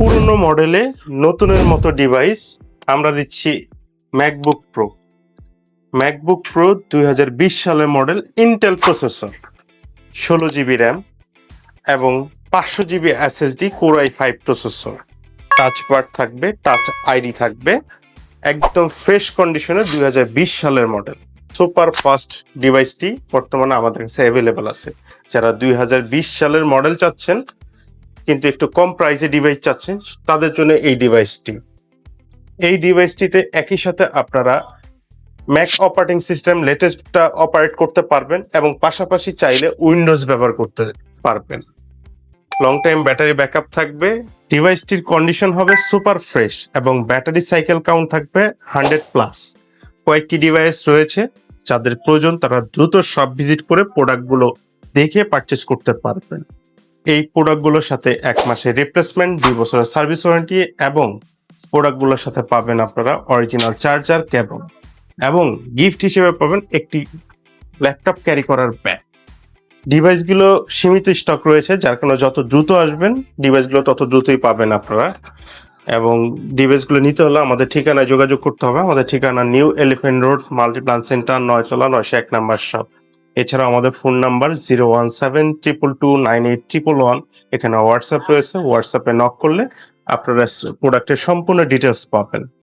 পুরনো মডেলে নতুনের মতো ডিভাইস আমরা দিচ্ছি ম্যাকবুক প্রো ম্যাকবুক প্রো দুই হাজার বিশ সালের মডেল ইন্টেল প্রসেসর ষোলো জিবি র্যাম এবং পাঁচশো GB SSD core i five processor touch bar থাকবে টাচ আইডি থাকবে, একদম ফ্রেশ কন্ডিশনে দুই হাজার বিশ সালের মডেল। সুপার ফাস্ট ডিভাইসটি বর্তমানে আমাদের কাছে অ্যাভেলেবেল আছে। যারা দুই হাজার বিশ সালের মডেল চাচ্ছেন কিন্তু একটু কম প্রাইসে ডিভাইস চাচ্ছেন, তাদের জন্য এই ডিভাইসটি এই ডিভাইসটিতে একই সাথে আপনারা ম্যাক অপারেটিং সিস্টেম লেটেস্টটা অপারেট করতে পারবেন এবং পাশাপাশি চাইলে উইন্ডোজ ব্যবহার করতে পারবেন। লং টাইম ব্যাটারি ব্যাকআপ থাকবে ডিভাইসটির কন্ডিশন হবে সুপার ফ্রেশ এবং ব্যাটারি সাইকেল কাউন্ট থাকবে হান্ড্রেড প্লাস কয়েকটি ডিভাইস রয়েছে, যাদের প্রয়োজন তারা দ্রুত সব ভিজিট করে প্রোডাক্টগুলো দেখে পারচেস করতে পারবেন। এই প্রোডাক্টগুলোর সাথে এক মাসের রিপ্লেসমেন্ট দুই বছরের সার্ভিস ওয়ারেন্টি এবং প্রোডাক্টগুলোর সাথে পাবেন আপনারা অরিজিনাল চার্জার কেবল এবং গিফট হিসেবে পাবেন একটি ল্যাপটপ ক্যারি করার ব্যাগ ডিভাইসগুলো সীমিত স্টক রয়েছে, যার কারণে যত দ্রুত আসবেন ডিভাইসগুলো তত দ্রুতই পাবেন আপনারা এবং ডিভাইসগুলো নিতে হলে আমাদের ঠিকানায় যোগাযোগ করতে হবে। আমাদের ঠিকানা new elephant road Multiplan centre, নয়তলা, নয়শো এক নাম্বার শপ। এছাড়াও আমাদের phone number zero one seven triple two nine eight triple one. এখানে হোয়াটসঅ্যাপ রয়েছে। হোয়াটসঅ্যাপে নক করলে আপনারা প্রোডাক্টের সম্পূর্ণ ডিটেলস পাবেন।